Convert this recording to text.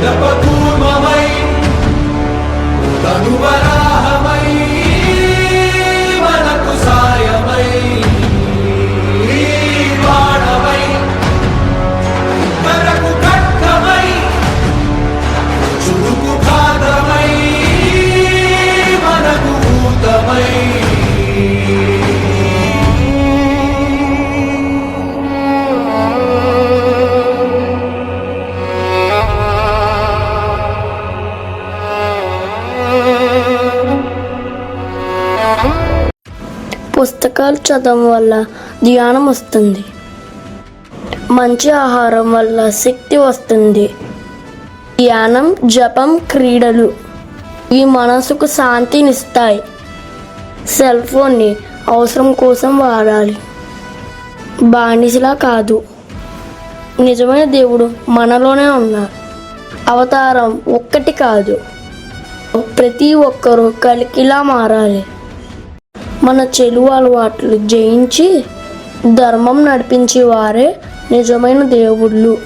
the పుస్తకాలు చదవడం వల్ల ధ్యానం వస్తుంది. మంచి ఆహారం వల్ల శక్తి వస్తుంది. ధ్యానం జపం క్రీడలు ఈ మనసుకు శాంతినిస్తాయి. సెల్ ఫోన్ని అవసరం కోసం వాడాలి. బానిసలా కాదు. నిజమైన దేవుడు మనలోనే ఉన్నారు అవతారం ఒక్కటి కాదు. ప్రతి ఒక్కరూ కలికిలా మారాలి. మన చెలువు అలవాట్లు జయించి ధర్మం నడిపించేవారే నిజమైన దేవుళ్ళు.